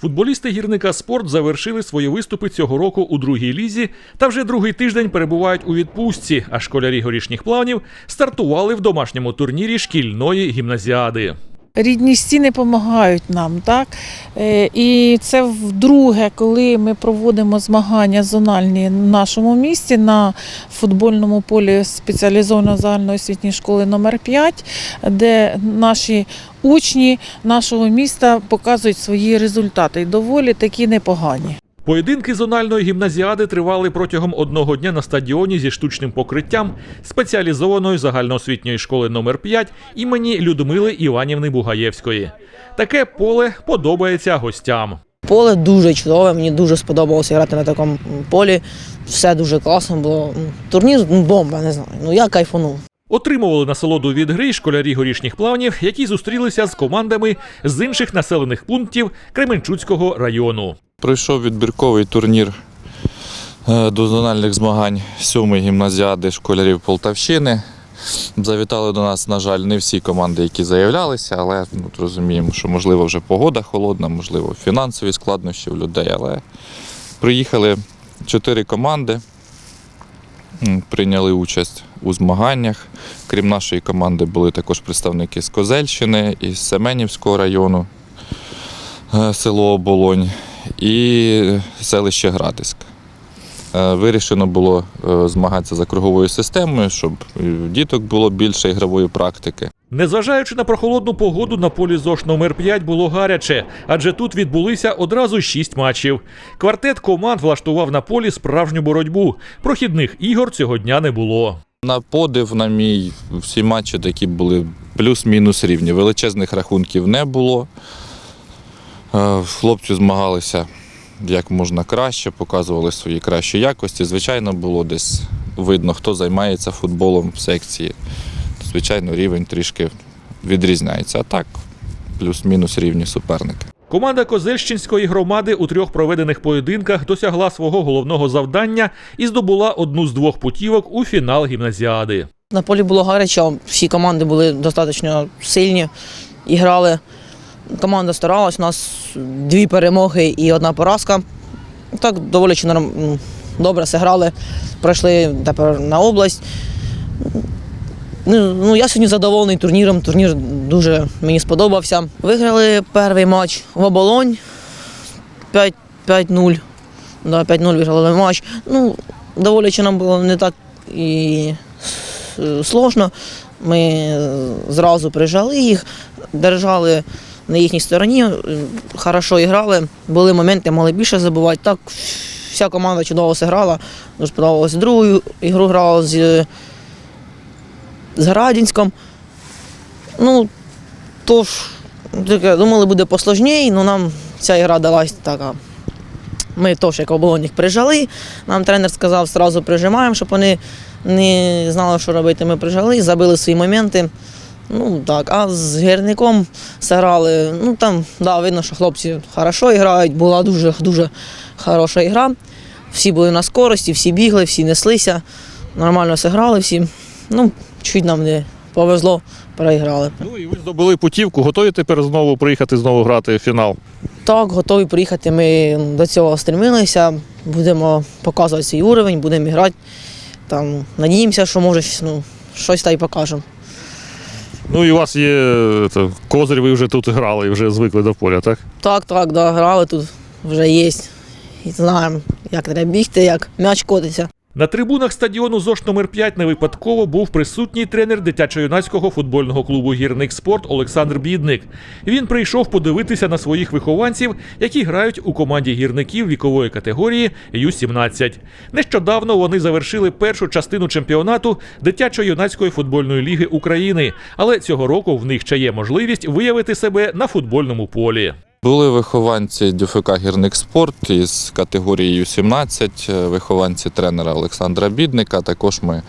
Футболісти гірника спорт завершили свої виступи цього року у другій лізі та вже другий тиждень перебувають у відпустці. А школярі горішніх планів стартували в домашньому турнірі шкільної гімназіади. Рідні стіни допомагають нам, так? Е, І це вдруге, коли ми проводимо змагання зональні в нашому місті на футбольному полі спеціалізованої загальноосвітньої школи номер 5 де наші учні нашого міста показують свої результати і доволі такі непогані. Поєдинки зональної гімназіади тривали протягом одного дня на стадіоні зі штучним покриттям спеціалізованої загальноосвітньої школи номер 5 імені Людмили Іванівни Бугаєвської. Таке поле подобається гостям. Поле дуже чудове, мені дуже сподобалося грати на такому полі. Все дуже класно було. Турнір ну, бомба, не знаю. Ну я кайфанув. Отримували насолоду від гри школярі горішніх плавнів, які зустрілися з командами з інших населених пунктів Кременчуцького району. Пройшов відбірковий турнір е, до зональних змагань сьомої гімназіади школярів Полтавщини. Завітали до нас, на жаль, не всі команди, які заявлялися, але ну, розуміємо, що можливо вже погода холодна, можливо, фінансові складнощі в людей. Але приїхали чотири команди, прийняли участь у змаганнях. Крім нашої команди, були також представники з Козельщини, із Семенівського району, е, село Оболонь і селище Гратиськ. Е, Вирішено було е, змагатися за круговою системою, щоб діток було більше ігрової практики. Незважаючи на прохолодну погоду, на полі ЗОШ номер 5 було гаряче, адже тут відбулися одразу шість матчів. Квартет команд влаштував на полі справжню боротьбу. Прохідних ігор цього дня не було. На подив, на мій, всі матчі такі були плюс-мінус рівні. Величезних рахунків не було. Е, Хлопці змагалися як можна краще, показували свої кращі якості. Звичайно, було десь видно, хто займається футболом в секції. Звичайно, рівень трішки відрізняється. А так, плюс-мінус рівні суперники. Команда Козельщинської громади у трьох проведених поєдинках досягла свого головного завдання і здобула одну з двох путівок у фінал гімназіади. На полі було гаряче, всі команди були достатньо сильні і грали. Команда старалась, у нас дві перемоги і одна поразка. Так доволі чи добре зіграли, пройшли тепер на область. Ну, ну, я сьогодні задоволений турніром. Турнір дуже мені сподобався. Виграли перший матч в оболонь 5 5-0. Да, 5-0 виграли матч. Ну, доволі чи нам було не так і сложно. Ми е, зразу прижали їх, держали на їхній стороні, е, хорошо грали. Були моменти, могли більше забувати. Так, вся команда чудово зіграла. Дуже сподобалося. Другу ігру грала з, з Градінськом. Ну, тож, таке, думали, буде посложніше, але нам ця гра далась така. Ми теж як оболонь їх прижали. Нам тренер сказав, одразу прижимаємо, щоб вони не знали, що робити. Ми прижали, забили свої моменти. Ну так, а з гірником зіграли. Ну там, да, видно, що хлопці хорошо грають, була дуже дуже хороша гра. Всі були на скорості, всі бігли, всі неслися, нормально зіграли всі. Ну, чуть нам не повезло, переіграли. Ну і ви здобули путівку, готові тепер знову приїхати знову грати в фінал. Так, готові приїхати. Ми до цього стремилися. Будемо показувати свій уровень, будемо грати. Там, надіємося, що може ну, щось та й покажемо. Ну і у вас є це, козир, ви вже тут грали і вже звикли до поля, так? Так, так, да, грали тут вже є. І знаємо, як треба бігти, як м'яч котиться. На трибунах стадіону ЗОШ номер 5 не випадково був присутній тренер дитячо-юнацького футбольного клубу Гірник Спорт Олександр Бідник. Він прийшов подивитися на своїх вихованців, які грають у команді гірників вікової категорії Ю-17. Нещодавно вони завершили першу частину чемпіонату дитячо-юнацької футбольної ліги України, але цього року в них ще є можливість виявити себе на футбольному полі. Були вихованці Дюфика Гірник Спорт із категорією Ю-17, е, вихованці тренера Олександра Бідника. Також ми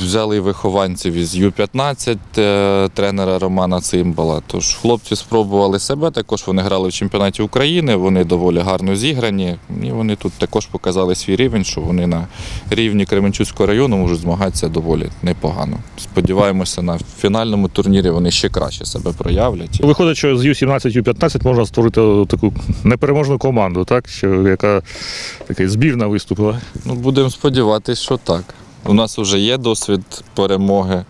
Взяли вихованців із Ю-15 е, тренера Романа Цимбала. Тож хлопці спробували себе. Також вони грали в чемпіонаті України. Вони доволі гарно зіграні. І вони тут також показали свій рівень, що вони на рівні Кременчуцького району можуть змагатися доволі непогано. Сподіваємося, на фінальному турнірі вони ще краще себе проявлять. Виходить, що з Ю-17, Ю-15 можна створити таку непереможну команду, так? Що, яка така збірна виступила. Ну, будемо сподіватися, що так. У нас вже є досвід перемоги е,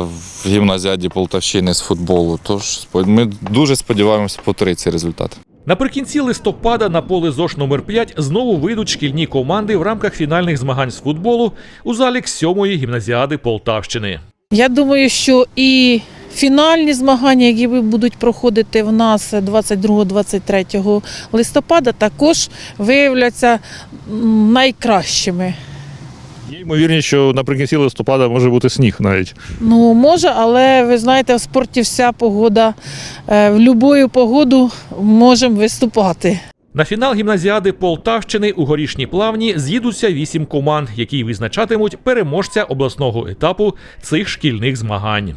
в гімназіаді Полтавщини з футболу. Тож ми дуже сподіваємося повторити цей результат. Наприкінці листопада на поле ЗОШ номер 5 знову вийдуть шкільні команди в рамках фінальних змагань з футболу у залік сьомої гімназіади Полтавщини. Я думаю, що і фінальні змагання, які будуть проходити в нас 22-23 листопада, також виявляться найкращими. Є ймовірність, що наприкінці листопада може бути сніг навіть. Ну, може, але ви знаєте, в спорті вся погода, е, в будь-яку погоду можемо виступати. На фінал гімназіади Полтавщини у горішній плавні з'їдуться вісім команд, які визначатимуть переможця обласного етапу цих шкільних змагань.